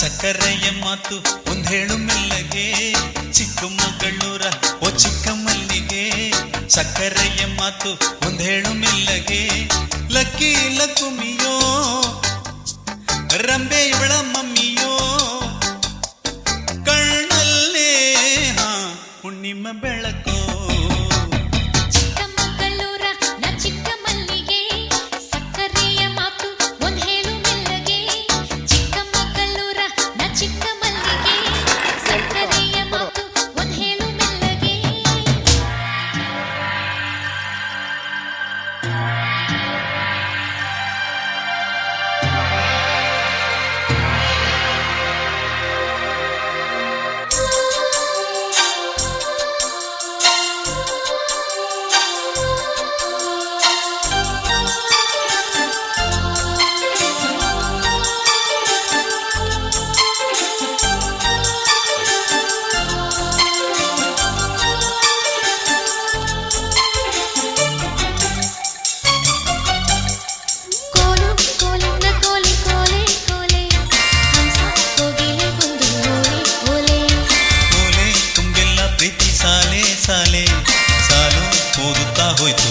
ಮಾತು ಒಂದ್ ಹೇಳು ಮೆಲ್ಲಗೆ. ಚಿಕ್ಕಮಗಳೂರ ಓ ಚಿಕ್ಕ ಮಲ್ಲಿಗೆ. ಸಕ್ಕರೆಯ ಮಾತು ಒಂದ್ ಹೇಳು ಮೆಲ್ಲಗೆ. ಲಕ್ಕಿ ಲಕುಮಿಯೋ ರಂಬೆ ಇವಳ ಮಮ್ಮಿಯೋ. ಕಣ್ಣಲ್ಲೇ ಹಾ, ಹುಣ್ಣಿಮ ಬೆಳಕೋ. ಸಾಲೆ ಸಾಲು ಓದುತ್ತಾ ಹೋಯ್ತು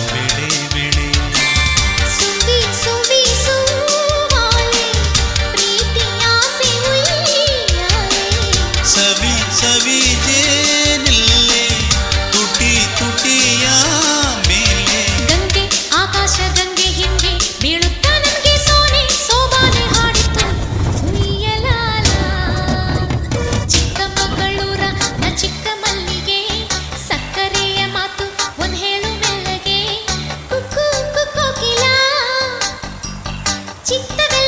முத்துகள்